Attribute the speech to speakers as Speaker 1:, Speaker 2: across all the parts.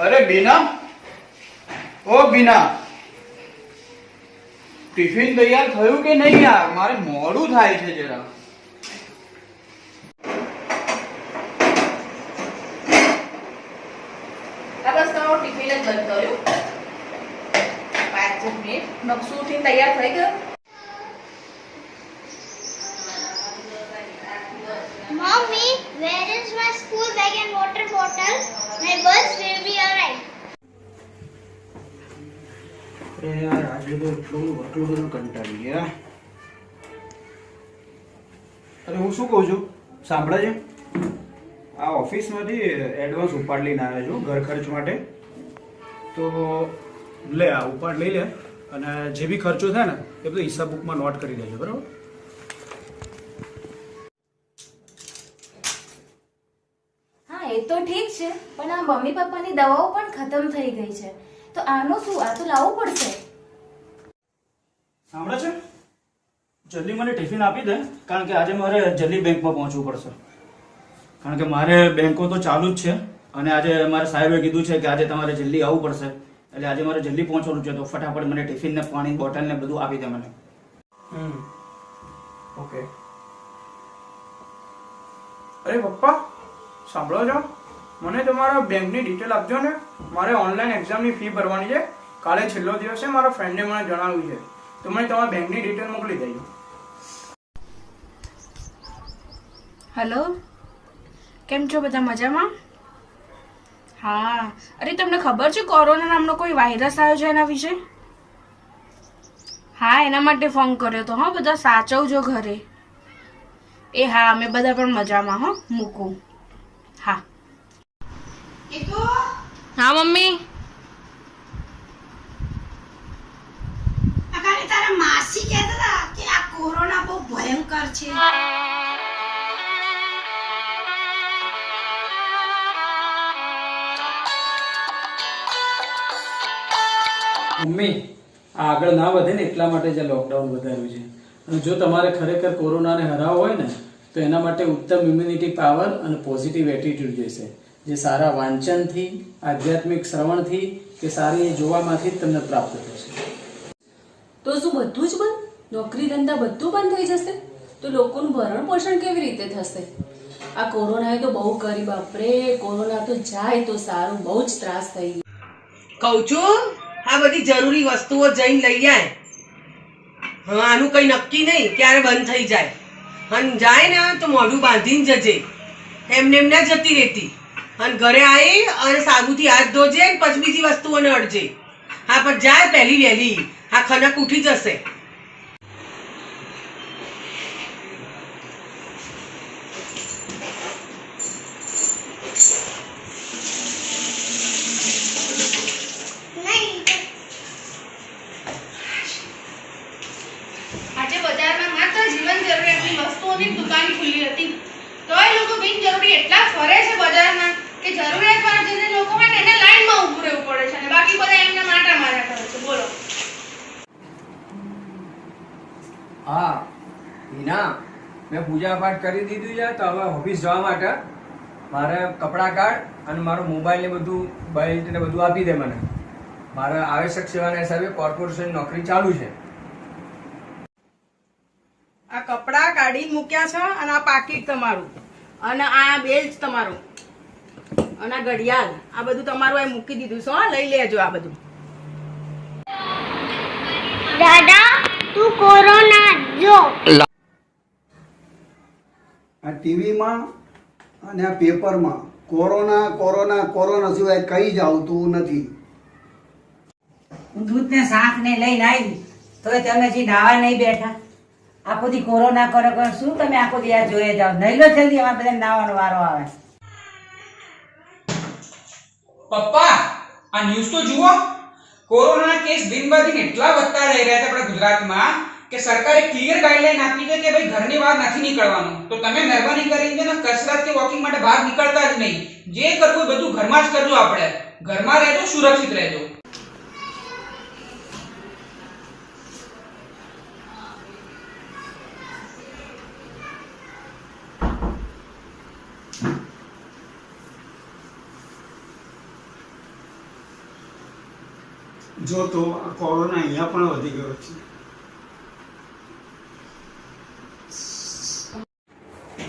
Speaker 1: અરે બીના? ઓ બીના. ટિફિન તૈયાર થયું કે નહીં યાર? મારે મોડું થાય છે જરા.
Speaker 2: ટિફિન જ બંધ કર્યું. પાંચ મિનિટ. નકશું તૈયાર થઈ ગયો.
Speaker 1: અરે યાર આજે તો એટલું એટલું બધું કંટાળી ગયા અરે હું શું કહું છું? સાંભળે છે આ ઓફિસમાંથી એડવાન્સ ઉપાડ લઈને આવ્યો છું, ઘર ખર્ચ માટે. તો લે આ ઉપાડ લઈ લે અને જે બી ખર્ચો થાય ને, એ બધું હિસાબ બુકમાં નોટ કરી દેજો, બરાબર?
Speaker 3: હા, એ તો ઠીક છે, પણ આ મમ્મી પપ્પાની દવાઓ પણ ખતમ થઈ ગઈ છે. તો આનો શું આ તો લાવવું પડશે.
Speaker 1: સાંભળે છે? જલ્દી મને ટિફિન આપી દે કારણ કે આજે મારે જલ્દી બેંકમાં પહોંચવું પડશે. કારણ કે મારે બેંકો તો ચાલુ જ છે અને આજે મારે સાહેબે કીધું છે કે આજે તમારે જલ્દી આવવું પડશે. એટલે આજે મારે જલ્દી પહોંચવાનું છે તો ફટાફટ મને ટિફિન ને પાણી બોટલ ને બધું આપી દે મને.
Speaker 4: હમ. ઓકે. અરે પપ્પા સાંભળો છો? મને તમારા બેંકની ડિટેલ આપજો ને. મારે ઓનલાઈન એક્ઝામની ફી ભરવાની છે. કાલે છેલ્લો દિવસ છે, મારા ફ્રેન્ડે મને જણાવ્યું છે. તો મને તમારા બેંકની ડિટેલ મોકલી દેજો.
Speaker 2: હેલો કેમ છો બધા મજામાં? હા, અરે તમને ખબર છે કોરોના નામનો કોઈ વાયરસ આવ્યો છે એના વિશે? હા, એના માટે ફોન કર્યો તો, હા, બધા સાચવજો ઘરે. એ હા, અમે બધા પણ મજામાં, હો, મૂકું. હા. હા મમ્મી.
Speaker 5: તારા માસી કહેતા હતા કે આ કોરોના બહુ ભયંકર છે.
Speaker 6: મમ્મી આગળ ના વધે ને એટલા માટે જ લોકડાઉન વધાર્યું છે. અને જો તમારે ખરેખર કોરોનાને હરાવવો હોય ને તો એના માટે ઉત્તમ ઇમ્યુનિટી પાવર અને પોઝિટિવ એટીટ્યુડ જોઈશે જે સારા વાંચનથી આધ્યાત્મિક શ્રવણથી કે સારી જોવામાંથી જ તમને પ્રાપ્ત થશે.
Speaker 7: તો શું બધું જ બંધ? નોકરી ધંધા બધું બંધ થઈ જશે? તો લોકોનું ભરણ પોષણ કેવી રીતે થશે? આ કોરોનાએ તો બહુ કરી બાપરે. કોરોના તો જાય તો સારું બહુ જ ત્રાસ થઈ ગયો.
Speaker 5: કહું છું આ બધી જરૂરી વસ્તુઓ જઈને લઈ આય. હા આનું કઈ નક્કી નહીં ક્યારે બંધ થઈ જાય. અને જાય ને તો મોઢું બાંધીને જજે. એમને એમ ના જતી રહેતી. અને ઘરે આવી અને સાબુથી હાથ ધોજે ને પછી બીજી વસ્તુઓને અડજે. હા, પણ જાય પહેલી વહેલી. આ ખનક ઉઠી જશે.
Speaker 2: આજે બજારમાં માત્ર જીવન જરૂરિયાતની વસ્તુઓની દુકાન ખુલ્લી હતી. તોય લોકો બિનજરૂરી એટલા ફરે છે બજારમાં. કે જરૂરિયાત વાળા જે લોકો હોય ને એને લાઈનમાં ઊભું રહેવું પડે છે અને બાકી બધા એમના માટા મારા કરે છે. બોલો.
Speaker 8: હા હિના મેં પૂજા પાઠ કરી દીધું છે તો હવે ઓફિસ જવા માટે. મારે કપડાં કાઢ અને મારો મોબાઈલ ને બધું બેલ્ટ ને બધું આપી દે મને. મારે આવશ્યક સેવાના હિસાબે કોર્પોરેશન નોકરી ચાલુ છે.
Speaker 5: આ કપડાં કાઢી મૂક્યા છે અને આ પાકીટ તમારું. અને આ બેલ્ટ તમારું. અને આ ઘડિયાળ આ બધું તમારું અહીં મૂકી દીધું છે હો, લઈ લેજો આ બધું.
Speaker 9: દાદા તું કોરોના જો.
Speaker 10: આ ટીવીમાં અને આ પેપરમાં કોરોના કોરોના કોરોના સિવાય કઈ જ આવતું નથી.
Speaker 11: દૂધ ને શાક ને લઈને આવી તોય તમે જે નાવા નહીં બેઠા. આખો દી કોરોના કરો કરો શું તમે આખો દી આ જોઈ જાઓ? નહીં લો જલ્દી અમારે બધા નાવાનો વારો આવે.
Speaker 4: પપ્પા, આ ન્યૂઝ તો જુઓ. કોરોનાના કેસ દિનબદિન દિન એટલા વધતા જઈ રહ્યા છે આપણા ગુજરાતમાં કે સરકારે ક્લિયર ગાઈડલાઈન આપી છે કે ભાઈ ઘરની બહાર નથી નીકળવાનું. તો તમે મહેરબાની કરીને કસરત કે વોકિંગ માટે બહાર નીકળતા જ નહીં. જે કરવું બધું ઘરમાં જ કરજો આપણે. ઘરમાં રહેજો, સુરક્ષિત રહેજો.
Speaker 10: જો તો કોરોના અહીંયા પણ વધી ગયો છે.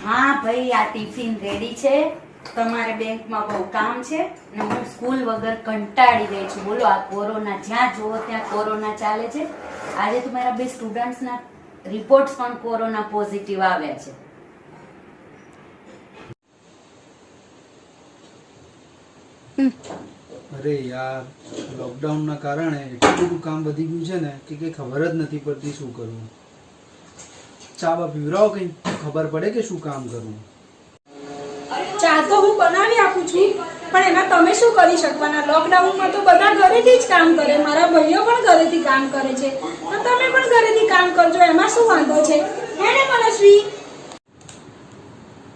Speaker 11: હા ભાઈ, આ ટિફિન રેડી છે. તમારે બેંકમાં બહુ કામ છે ને હું સ્કૂલ વગર કંટાળી ગઈ છું. બોલો, આ કોરોના જ્યાં જુઓ ત્યાં કોરોના ચાલે છે. આજે તો મારા બે સ્ટુડન્ટ્સના રિપોર્ટ્સ પણ કોરોના પોઝિટિવ આવ્યા છે.
Speaker 12: અરે યાર લોકડાઉનના કારણે એટલું બધું કામ વધી ગયું છે ને કે કંઈ ખબર જ નથી પડતી શું કરવું. ચા બા પીવરાવો કંઈ? ખબર પડે કે શું કામ કરવું?
Speaker 13: ચા તો હું બનાવી આપું છું પણ એમાં તમે શું કરી શકવાના? લોકડાઉનમાં તો બધા ઘરેથી જ કામ કરે મારા ભાઈઓ પણ ઘરેથી કામ કરે છે. તો તમે પણ ઘરેથી કામ કરજો એમાં શું વાંધો છે? હે ને મનસ્વી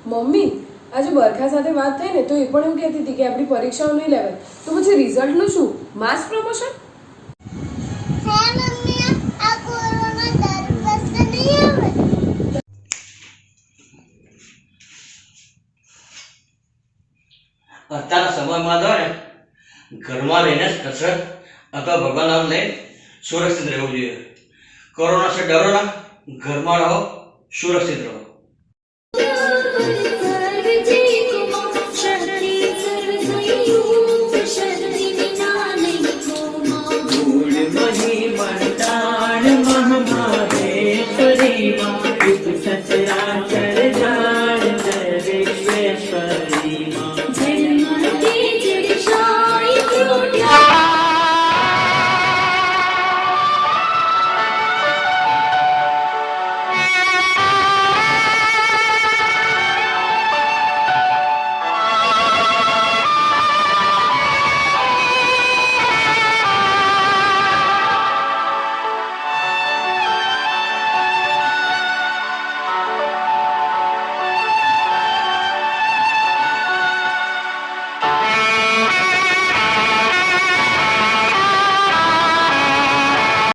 Speaker 7: મમ્મી આજે બરખા સાથે વાત થઈ ને તો એ પણ એવું કહેતી હતી કે આપણી પરીક્ષાઓ નહીં લેવાય. તો પછી રિઝલ્ટનું શું? માસ પ્રમોશન
Speaker 14: અત્યારના સમયમાં તો ને, ઘરમાં રહીને કસરત અથવા ભગવાન નામ લઈ સુરક્ષિત રહેવું જોઈએ. કોરોના સે ડરો ના, ઘરમાં રહો, સુરક્ષિત રહો. Thank you.